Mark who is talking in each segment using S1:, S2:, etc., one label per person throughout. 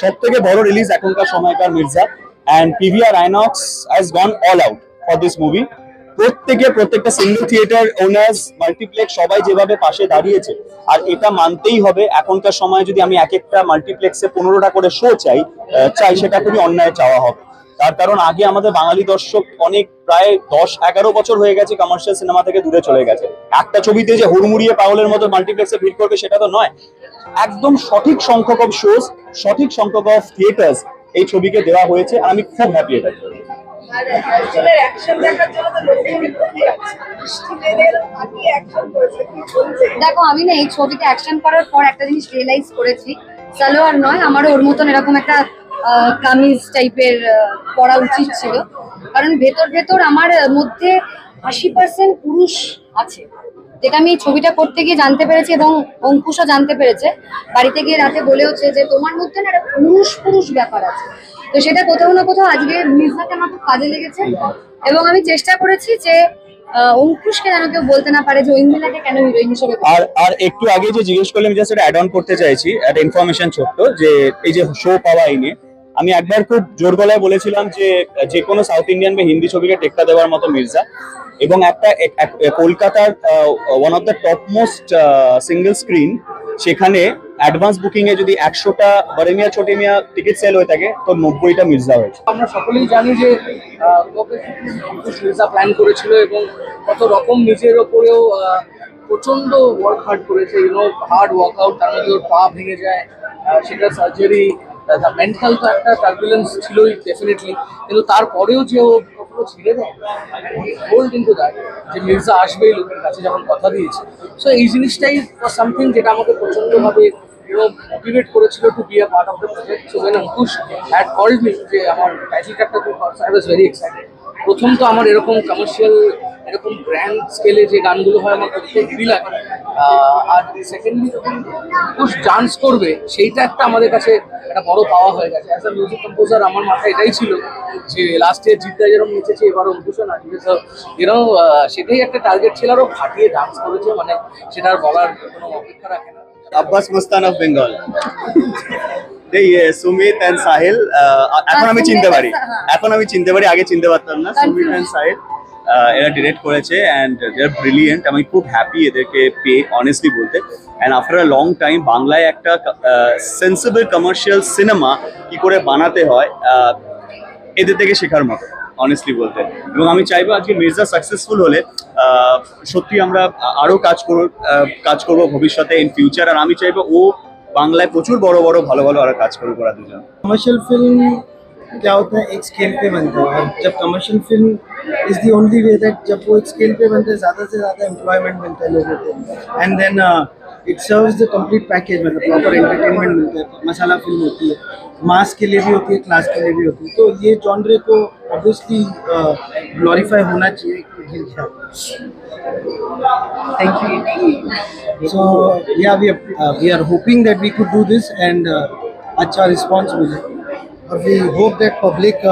S1: সব থেকে বড় রিলিজ এখনকার সময়কার Mirza. And PVR INOX has gone all out for this movie প্রত্যেকে, প্রত্যেকটা সিঙ্গেল থিয়েটার ওনার্স মাল্টিপ্লেক্স সবাই যেভাবে পাশে দাঁড়িয়েছে, আর এটা মানতেই হবে। এখনকার সময় যদি আমি এক একটা মাল্টিপ্লেক্সে পনেরোটা করে শো চাই চাই সেটা খুবই অন্যায় চাওয়া হবে। তার কারণ আগে আমাদের বাঙালি দর্শক অনেক প্রায় দশ, এগারো বছর হয়ে গেছে কমার্শিয়াল সিনেমা থেকে দূরে চলে গেছে। একটা ছবিতে যে হুড়মুড়িয়ে পাগলের মতো মাল্টিপ্লেক্সে ভিড় করবে সেটা তো নয়। একদম সঠিক সংখ্যক অফ শোজ সঠিক সংখ্যক অফ থিয়েটার্স এই ছবিকে দেওয়া হয়েছে আর আমি খুব হ্যাপি এটা
S2: দেখো আমি না এই ছবিতে অ্যাকশন করার পর একটা জিনিস রিয়েলাইজ করেছি। সালোয়ার নয় আমারও ওর মতন এরকম একটা আহ, কামিজ টাইপের পরা উচিত ছিল। কারণ ভেতর ভেতর আমার মধ্যে আশি পার্সেন্ট পুরুষ আছে। যেটা আমি ছবিটা করতে গিয়ে জানতে পেরেছি এবং অঙ্কুশও জানতে পেরেছে। বাড়িতে গিয়ে রাতে বলেওছে যে, তোমার মধ্যে না একটা পুরুষ পুরুষ ব্যাপার আছে। তো সেটা কোথাও না কোথাও আজকে মির্জাকে আমার খুব কাজে লেগেছে এবং আমি চেষ্টা করেছি যে অঙ্কুশকে যেন কেউ বলতে না পারে যে ঐন্দিলাকে কেন হিরোইন হিসেবে
S1: আর আর একটু আগে যে জিজ্ঞেস করলাম জাস্ট এটা অ্যাড অন করতে চাইছি, একটা ইনফরমেশন ছোট্ট, যে এই যে শো পাওয়া এই আমি একবার খুব জোর গলায় বলেছিলাম যে যে কোনো সাউথ ইন্ডিয়ান বা হিন্দি ছবিকে টেক্কা দেওয়ার মতো মির্জা। এবং একটা এক- এক- কলকাতার one of the top most single screen সেখানে অ্যাডভান্স বুকিং এ যদি একশোটা বরেমিয়া ছোটেমিয়া টিকিট সেল হয়ে থাকে, তো নব্বইটা মির্জা হয়েছে।
S3: আমরা সকলেই জানি যে মির্জা প্ল্যান করেছিল এবং কত রকম নিজের ওপরেও প্রচণ্ড ওয়ার্ক হার্ড করেছে। ইউনো হার্ড ওয়ার্কআউট তার পা ভেঙে যায় সেটা সার্জারি মেন্টাল তো একটা টার্বুলেন্স ছিলই ডেফিনেটলি কিন্তু তারপরেও যে ও কখনো ছেড়ে দেয় হোল্ড ইন্টু দ্যাট যে মির্জা আসবেই লোকের কাছে যখন কথা দিয়েছে। সো এই জিনিসটাই সামথিং যেটা আমাকে প্রচন্ডভাবে ইউনো মোটিভেট করেছিল to be part of the project so when Ankush had called me যে আমার টাইটেল কার্ডটা তুই আই ওয়াজ ভেরি এক্সাইটেড প্রথম তো আমার এরকম কমার্শিয়াল এরকম গ্র্যান্ড স্কেলে যে গানগুলো হয় আমার করতে হেভি লাগে আহ, আর সেকেন্ডলি যখন অঙ্কুশ ডান্স করবে সেইটা একটা আমাদের কাছে একটা বড় পাওয়া হয়ে গেছে। অ্যাজ আ মিউজিক কম্পোজার আমার মাথায় এটাই ছিল যে লাস্ট ইয়ার জিদ্দা যেরকম নেচেছে এবার অঙ্কুশও নাচবে তো এরকম সেটাই একটা টার্গেট ছিল আরও ফাটিয়ে ডান্স করেছে মানে সেটা আর বলার কোনো অপেক্ষা রাখে না।
S1: আব্বাস মুস্তান অফ বেঙ্গল সুমিত এন্ড সাহিল আহ, এখন আমি চিনতে পারি। এখন আমি চিনতে পারি আগে চিনতে পারতাম না। সুমিত এন্ড সাহিল। এরা ডিরেক্ট করেছে অ্যান্ড দে আর ব্রিলিয়েন্ট আমি খুব হ্যাপি এদেরকে পেয়ে অনেস্টলি বলতে। And after a long time বাংলায় একটা সেন্সিবল কমার্শিয়াল সিনেমা কি করে বানাতে হয় এদের থেকে শেখার মতো অনেস্টলি বলতে। এবং আমি চাইব আজকে মির্জা সাকসেসফুল হলে সত্যি আমরা আরও কাজ করব কাজ করব ভবিষ্যতে ইন ফিউচার আর আমি চাইব ও বাংলায় প্রচুর বড় বড় ভালো ভালো আরও কাজ করব ওরা দুজন।
S4: কমার্শিয়াল ফিল্ম क्या होता है एक स्केल पे बनता है। और जब commercial film is the only way that जब वो एक स्केल पे बनते हैं ज़्यादा से ज़्यादा एम्प्लॉयमेंट मिलता है लोगों को। And then it serve the complete package मतलब प्रॉपर एंटरटेनमेंट मिलता है। मसाला फ़िल्म होती है मास के लिए भी होती है क्लास के लिए भी होती है। तो ये जॉनरे को ऑब्वियसली ग्लोरीफाई uh, होना चाहिए
S3: thank you
S4: so uh, we we are hoping we could do this and uh, अच्छा रिस्पॉन्स मिले। और वी होप दैट पब्लिक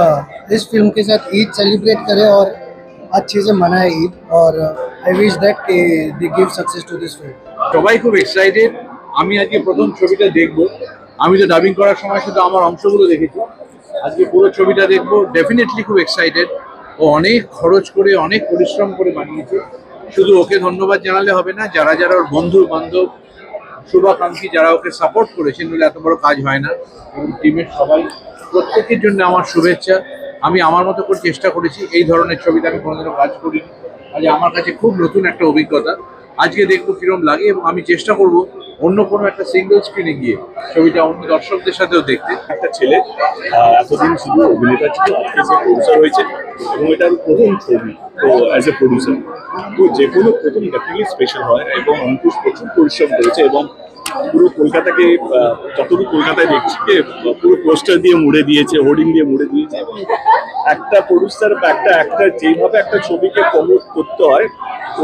S4: इस फिल्म के साथ ईद सेलिब्रेट करे और अच्छे से मनाए ईद और आई विश दैट के they give success to this film
S5: সবাই খুব এক্সাইটেড আমি আজকে প্রথম ছবিটা দেখব আমি তো ডাবিং করার সময় শুধু আমার অংশগুলো দেখেছি আজকে পুরো ছবিটা দেখব ডেফিনেটলি খুব এক্সাইটেড ও অনেক খরচ করে অনেক পরিশ্রম করে বানিয়েছে শুধু ওকে ধন্যবাদ জানালে হবে না যারা যারা ওর বন্ধু বান্ধব শুভাকাঙ্ক্ষী যারা ওকে সাপোর্ট করেছেন বলে এত বড় কাজ হয় না এবং টিমের সবাই প্রত্যেকের জন্য আমার শুভেচ্ছা। আমি আমার মতো করে চেষ্টা করেছি, এই ধরনের ছবিতে আমি কোনোদিনও কাজ করিনি। আজ আমার কাছে খুব নতুন একটা অভিজ্ঞতা। আজকে দেখব কিরম লাগে এবং আমি চেষ্টা করব অন্য কোনো একটা সিঙ্গেল স্ক্রিনে গিয়ে ছবিটা অন্য দর্শকদের সাথেও দেখতে।
S6: একটা ছেলে এতদিন শুধু অভিনেতা ছিল আজকে সে প্রডিউসার হয়েছে, এবং এটার প্রথম ছবি, তো অ্যাজ এ প্রডিউসার তো যে কোনো প্রথম ডেফিনেটলি স্পেশাল হয়, এবং অঙ্কুশ প্রচুর পরিশ্রম করেছে, এবং পুরো কলকাতাকে যতটুকু কলকাতায় দেখছি যে, পুরো পোস্টার দিয়ে মুড়ে দিয়েছে, হোর্ডিং দিয়ে মুড়ে দিয়েছে, এবং একটা প্রডিউসার বা একটা অ্যাক্টার যেভাবে একটা ছবিকে প্রমোট করতে হয়,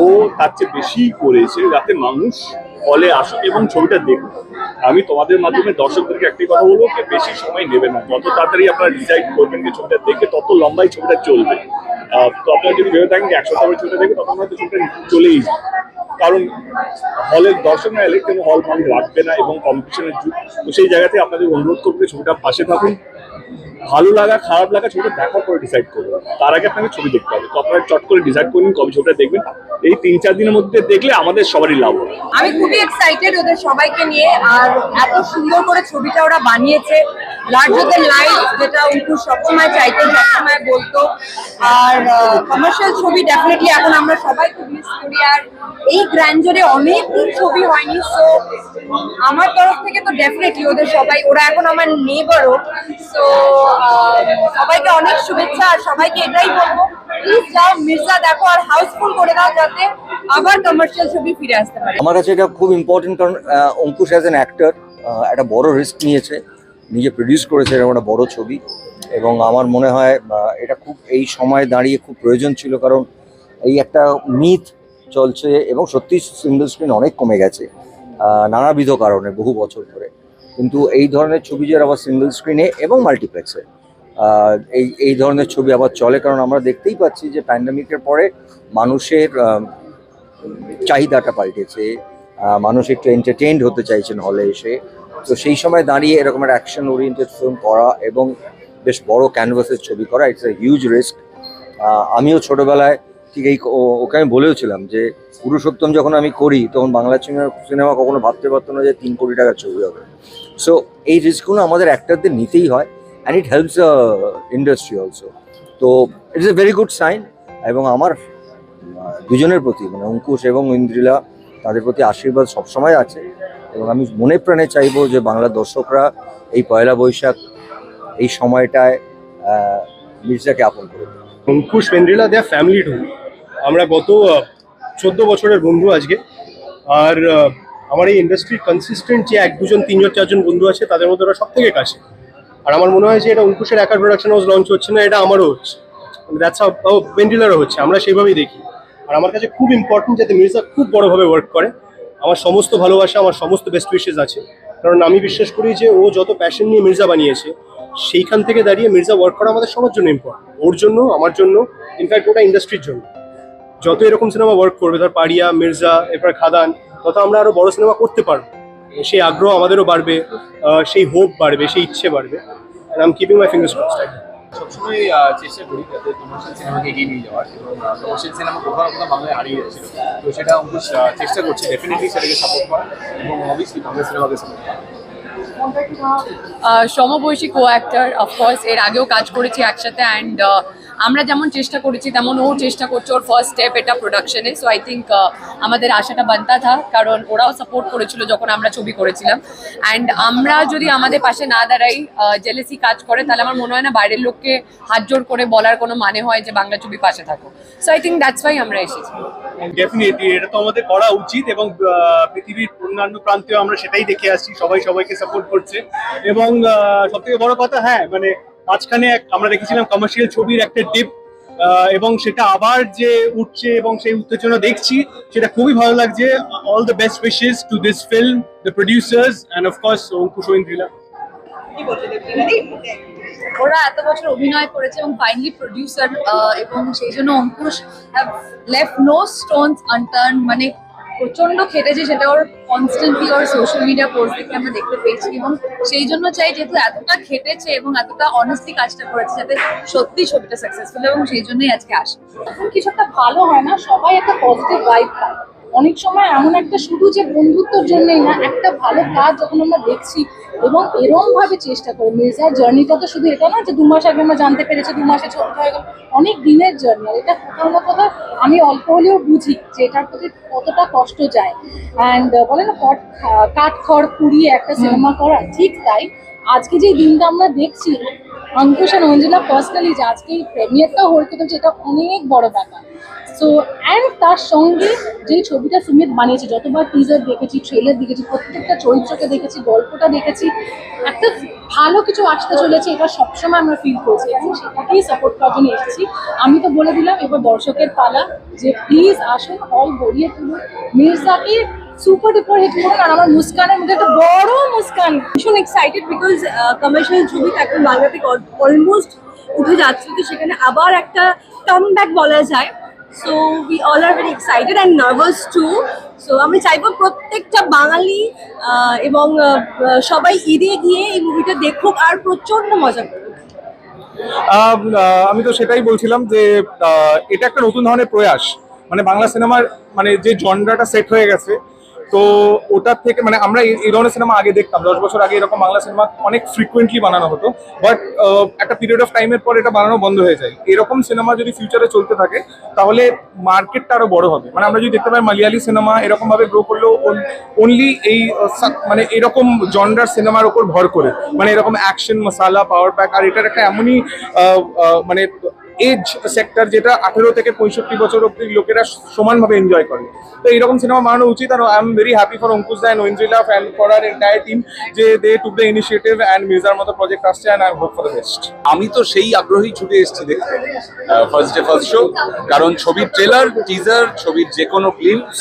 S6: ও তার চেয়ে বেশি করেছে যাতে মানুষ হলে আসুক এবং ছবিটা দেখুক। আমি তোমাদের মাধ্যমে দর্শকদেরকে একটি কথা বলব যে, বেশি সময় নেবে না। যত তাড়াতাড়ি আপনারা ডিসাইড করবেন যে ছবিটা দেখে, তত লম্বাই ছবিটা চলবে। তো আপনারা যদি ভেবে থাকেন যে একশো ছবিটা দেখবে, তখন হয়তো ছবিটা চলেই কারণ হলের দর্শক না এলে কেন হল মালিক রাখবে না এবং কম্পিটিশনের যুগ। তো সেই জায়গাতে আপনাদের অনুরোধ করব ছবিটা পাশে থাকুন। ভালো লাগা, খারাপ লাগা ছবিটা দেখার পরে ডিসাইড করবেন তার আগে আপনাকে ছবি দেখতে হবে। তো আপনারা চট করে ডিসাইড করুন কবে ছবিটা দেখবেন। এই তিন চার দিনের মধ্যে দেখলে আমাদের সবারই লাভ হবে।
S7: আমি খুবই এক্সাইটেড ওদের সবাইকে নিয়ে। আর এত সুন্দর করে ছবিটা ওরা বানিয়েছে। লার্জার দেন লাইফ যেটা অঙ্কুর সবসময় চাইতেন সবসময় বলতো। আর কমার্শিয়াল ছবি ডেফিনেটলি এখন আমরা সবাই খুব মিস করি। আর এই গ্র্যান্ডারে অনেক দিন ছবি হয়নি। সো আমার তরফ থেকে তো ডেফিনেটলি ওদের সবাই, ওরা এখন আমার নেবারও সো সবাইকে অনেক শুভেচ্ছা। আর সবাইকে এটাই বলব প্লিজ যাও, মির্জা দেখো আর হাউসফুল করে দাও যাতে আবার কমার্শিয়াল ছবি ফিরে আসতে পারে।
S8: আমার কাছে এটা খুব ইম্পর্টেন্ট কারণ অঙ্কুশ অ্যাজ অ্যান অ্যাক্টর একটা বড় রিস্ক নিয়েছে। নিজে প্রডিউস করেছে, এরকম একটা বড় ছবি। এবং আমার মনে হয় এটা খুব, এই সময় দাঁড়িয়ে খুব প্রয়োজন ছিল, কারণ এই একটা মিথ চলছে এবং সত্যি সিঙ্গল স্ক্রিন অনেক কমে গেছে নানাবিধ কারণে বহু বছর ধরে। কিন্তু এই ধরনের ছবি যে আবার সিঙ্গল স্ক্রিনে এবং মাল্টিপ্লেক্সে এই এই ধরনের ছবি আবার চলে, কারণ আমরা দেখতেই পাচ্ছি যে প্যান্ডামিকের পরে মানুষের চাহিদাটা পাল্টেছে মানুষ একটু এন্টারটেইনড হতে চাইছেন হলে এসে। তো সেই সময় দাঁড়িয়ে এরকম একটা অ্যাকশন ওরিয়েন্টেড ফিল্ম করা এবং বেশ বড় ক্যানভাসের ছবি করা ইটস এ হিউজ রিস্ক আমিও ছোটবেলায় ঠিক এই ওকে আমি বলেওছিলাম যে পুরুষোত্তম যখন আমি করি, তখন বাংলা সিনেমা কখনো ভাবতে পারতো না যে তিন কোটি টাকার ছবি হবে। সো এই রিস্কগুলো আমাদের অ্যাক্টারদের নিতেই হয় and it helps industry also তো it's a very good sign এবং আমার দুজনের প্রতি মানে অঙ্কুশ এবং ইন্দ্রিলা, তাদের প্রতি আশীর্বাদ সবসময় আছে। এবং আমি মনে প্রাণে চাইব যে বাংলার দর্শকরা এই পয়লা বৈশাখ, এই সময়টায় মির্জাকে আপন করে
S9: অঙ্কুশ পেন্ড্রিলা দেয়া ফ্যামিলি টু আমরা গত চোদ্দ বছরের বন্ধু আজকে। আর আমার এই ইন্ডাস্ট্রির কনসিস্টেন্ট যে এক, দুজন, তিনজন, চারজন বন্ধু আছে, তাদের মধ্যে ওরা সব থেকে কাছে। আর আমার মনে হয় যে এটা অঙ্কুশের একার প্রোডাকশন হাউস লঞ্চ হচ্ছে না, এটা আমারও হচ্ছে। দ্যাটস হাউ পেন্ড্রিলারও হচ্ছে, আমরা সেইভাবেই দেখি। আর আমার কাছে খুব ইম্পর্টেন্ট যাতে মির্জা খুব বড়োভাবে ওয়ার্ক করে। আমার সমস্ত ভালোবাসা, আমার সমস্ত বেস্ট উইশেস আছে। কারণ আমি বিশ্বাস করি যে ও যত প্যাশন নিয়ে মির্জা বানিয়েছে, সেইখান থেকে দাঁড়িয়ে মির্জা ওয়ার্ক করা আমাদের সবার জন্য ইম্পর্টেন্ট ওর জন্য, আমার জন্য ইনফ্যাক্ট ওটা ইন্ডাস্ট্রির জন্য। যত এরকম সিনেমা ওয়ার্ক করবে, ধর পারিয়া মির্জা, এরপর খাদান, তত আমরা আরও বড় সিনেমা করতে পারব। সেই আগ্রহ আমাদেরও বাড়বে সেই হোপ বাড়বে, সেই ইচ্ছে বাড়বে। I am keeping my fingers crossed
S5: সবসময় চেষ্টা করি যাতে সিনেমাকে এগিয়ে নিয়ে যাওয়ার এবং সিনেমা কোথাও কোথাও বাংলায় হারিয়ে তো সেটা অঙ্কুশ চেষ্টা করছে ডেফিনেটলি সেটাকে সাপোর্ট করা এবং অবভিয়াসলি বাংলা সিনেমাকে সাপোর্ট করা
S10: সমবয়সী কো অ্যাক্টার অফকোর্স এর আগেও কাজ করেছি একসাথে অ্যান্ড আমরা যেমন চেষ্টা করেছি তেমন ও চেষ্টা করছে ওর ফার্স্ট স্টেপ এটা প্রোডাকশনে সো আই থিঙ্ক আমাদের আশাটা বানতা থা কারণ ওরাও সাপোর্ট করেছিল যখন আমরা ছবি করেছিলাম। অ্যান্ড আমরা যদি আমাদের পাশে না দাঁড়াই জেলেসি কাজ করে তাহলে আমার মনে হয় না বাইরের লোককে হাত জোর করে বলার কোনো মানে হয় যে বাংলা ছবি পাশে থাকো। So I think that's why আমরা এসেছি।
S9: ডেফিনেটলি এটা তো আমাদের করা উচিত এবং আহ, পৃথিবীর অন্যান্য প্রান্তেও আমরা সেটাই দেখে আসছি। সবাই সবাইকে সাপোর্ট করছে। এবং সব থেকে বড় কথা হ্যাঁ মানে মাঝখানে আমরা দেখেছিলাম কমার্শিয়াল ছবির একটা ডিপ এবং সেটা আবার যে উঠছে এবং সেই উত্তেজনা দেখছি, সেটা খুবই ভালো লাগছে। All the best wishes to this film the producers and of course Ankush Aindrila
S11: ওরা এত বছর অভিনয় করেছে এবং ফাইনালি প্রডিউসার এবং সেই জন্য Ankush have left no unturned মানে প্রচণ্ড খেটেছে, সেটা ওর কনস্ট্যান্টলি ওর সোশ্যাল মিডিয়া পোস্ট দেখে আমরা দেখতে পেয়েছি এবং সেই জন্য চাই যেহেতু এতটা খেটেছে এবং এতটা অনেস্টলি কাজটা করেছে যাতে সত্যি ছবিটা সাকসেসফুল এবং সেই জন্যই আজকে আসে।
S12: এখন কিছু একটা ভালো হয় না, সবাই একটা পজিটিভ ভাইব পায়। অনেক সময় এমন একটা শুধু যে বন্ধুত্বর জন্যই না, একটা ভালো কাজ যখন আমরা দেখছি এবং এরম ভাবে চেষ্টা করে। মির্জার জার্নিটা তো শুধু এটা না যে দু মাস আগে আমরা জানতে পেরেছি দু মাসে ছবি হয়ে গেল। অনেক দিনের জার্নি আর এটা কোথাও না কোথাও আমি অল্প হলেও বুঝি যে এটার প্রতি কতটা কষ্ট যায়। অ্যান্ড বলে না কট কাঠ খড় পুড়িয়ে একটা সিনেমা করা ঠিক তাই। আজকে যে দিনটা আমরা দেখছি অঙ্কুশ আর অঞ্জলা পার্সোনালি যে আজকে এই প্রেমিয়ারটা করতে হচ্ছে এটা অনেক বড় ব্যাপার। সো অ্যান্ড তার সঙ্গে যে ছবিটা সুমিত বানিয়েছে, যতবার টিজার দেখেছি ট্রেলার দেখেছি, প্রত্যেকটা চরিত্রকে দেখেছি, গল্পটা দেখেছি, একটা ভালো কিছু আসতে চলেছে, এটা সবসময় আমরা ফিল করছি। এবং সেটাকেই সাপোর্ট করার জন্য এসেছি। আমি তো বলে দিলাম, এবার দর্শকের পালা যে প্লিজ আসুন হল গড়িয়ে তুলুন। মির্জাকে সুপার ডুপার হিট করুন আর আমার মুস্কানের মধ্যে একটা বড় মুস্কান।
S7: ভীষণ এক্সাইটেড বিকজ কমার্শিয়াল ছবি এখন বাংলা থেকে অলমোস্ট উঠে যাচ্ছে। তো সেখানে আবার একটা টার্ম ব্যাক বলা যায়।
S13: So we all are very excited and nervous too so আমি চাইব প্রত্যেকটা বাঙালি এবং সবাই ঈদে গিয়ে এই মুভিটা দেখুক আর প্রচণ্ড মজা
S14: আমি তো সেটাই বলছিলাম যে এটা একটা নতুন ধরনের প্রয়াস। মানে বাংলা সিনেমার মানে যে জনরাটা সেট হয়ে গেছে তো ওটার থেকে মানে আমরা এই- ধরনের সিনেমা আগে দেখতাম, দশ বছর আগে এরকম বাংলা সিনেমা অনেক ফ্রিকুয়েন্টলি বানানো হতো বাট একটা পিরিয়ড অফ টাইমের পর এটা বানানো বন্ধ হয়ে যায়। এরকম সিনেমা যদি ফিউচারে চলতে থাকে, তাহলে মার্কেটটা আরও বড় হবে। মানে আমরা যদি দেখতে পাই মালিয়ালি সিনেমা এরকম ভাবে গ্রো করলেও অনলি এই মানে এরকম জনরার সিনেমার উপর ভর করে। মানে এরকম অ্যাকশন মশালা পাওয়ার প্যাক আর এটার একটা এমনই মানে এজ সেক্টর যেটা আঠেরো থেকে পঁয়ষট্টি বছর অব্দি লোকেরা সমানভাবে এনজয় করে। তো এইরকম সিনেমা বানানো উচিত আর I am very happy for Ankush da and Aindrila and for our entire team যে they took the initiative and মির্জার মতো প্রজেক্ট আসছে and I hope for the best
S5: আমি তো সেই আগ্রহী ছুটে এসেছি দেখতে। ফার্স্ট ডে ফার্স্ট শো কারণ ছবির ট্রেলার টিজার ছবির যে কোনো ফিল্মস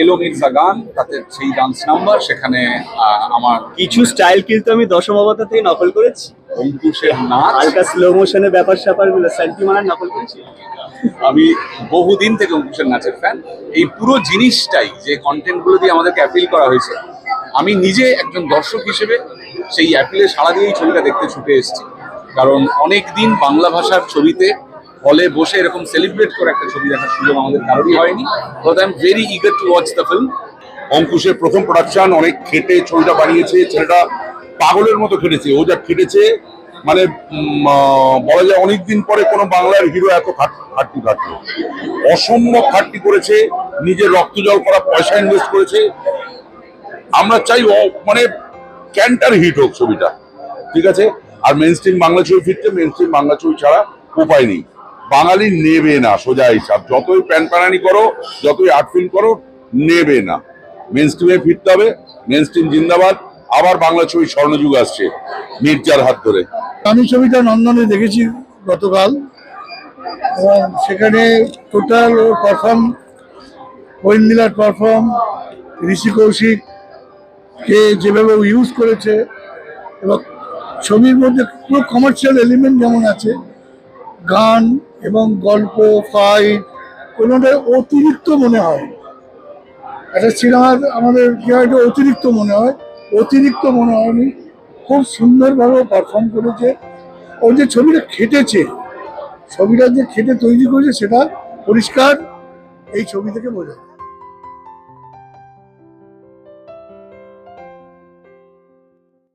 S5: এলো মির্জা গান তাতে সেই ডান্স নাম্বার সেখানে আমার
S1: কিছু স্টাইল কিন্তু আমি দশম অবতার থেকে নকল করেছি।
S5: অঙ্কুশের নাচ?
S1: হালকা স্লো মোশনের ব্যাপার স্যাপারগুলো সেলফি মারার নকল করেছি।
S5: আমি বহুদিন থেকে অঙ্কুশের নাচের ফ্যান এই পুরো জিনিসটাই যে কন্টেন্টগুলো দিয়ে আমাদেরকে অ্যাপিল করা হয়েছে আমি নিজে একজন দর্শক হিসেবে সেই অ্যাপিলে সাড়া দিয়েই ছবিটা দেখতে ছুটে এসেছি। কারণ অনেক দিন বাংলা ভাষার ছবিতে হলে বসে এরকম সেলিব্রেট করে একটা ছবি দেখার সুযোগ আমাদের কারোরই হয়নি। তো I am very eager to watch the film
S15: অঙ্কুশের প্রথম প্রোডাকশন অনেক খেটে ছবিটা বানিয়েছে ছেলেটা পাগলের মতো খেটেছে। ও যা খেটেছে মানে বলা যায় অনেকদিন পরে কোনো বাংলার হিরো এত খাট- খাটনি খাটলো অসম্ভব খাটনি করেছে, নিজের রক্ত জল করা, পয়সা ইনভেস্ট করেছে। আমরা চাই মানে ক্যান্টার হিট হোক ছবিটা। ঠিক আছে? আর মেন স্ট্রিম বাংলা ছবি ফিরতে মেন স্ট্রিম বাংলা ছবি ছাড়া উপায় নেই। বাঙালি নেবে না, সোজা হিসাব। যতই প্যান প্যানানি করো, যতই আর্ট ফিল্ম করো, নেবে না। মেন স্ট্রিমে ফিরতে হবে। মেন স্ট্রিম জিন্দাবাদ। আবার বাংলা ছবি স্বর্ণযুগ আসছে মির্জার হাত ধরে।
S16: আমি ছবিটা নন্দনে দেখেছি গতকাল। এবং সেখানে টোটাল ওর পারফর্ম ঐন্দিলার পারফর্ম ঋষি কৌশিক কে যেভাবে ইউজ করেছে এবং ছবির মধ্যে পুরো কমার্শিয়াল এলিমেন্ট যেমন আছে, গান এবং গল্প ফাইট কোনোটা অতিরিক্ত মনে হয়। একটা সিনেমার আমাদের কি হয় অতিরিক্ত মনে হয়। অতিরিক্ত মনে হয়নি খুব সুন্দরভাবে পারফর্ম করেছে ও যে ছবিটা খেটেছে, ছবিটা যে খেটে তৈরি করেছে, সেটা পরিষ্কার এই ছবি থেকে বোঝা।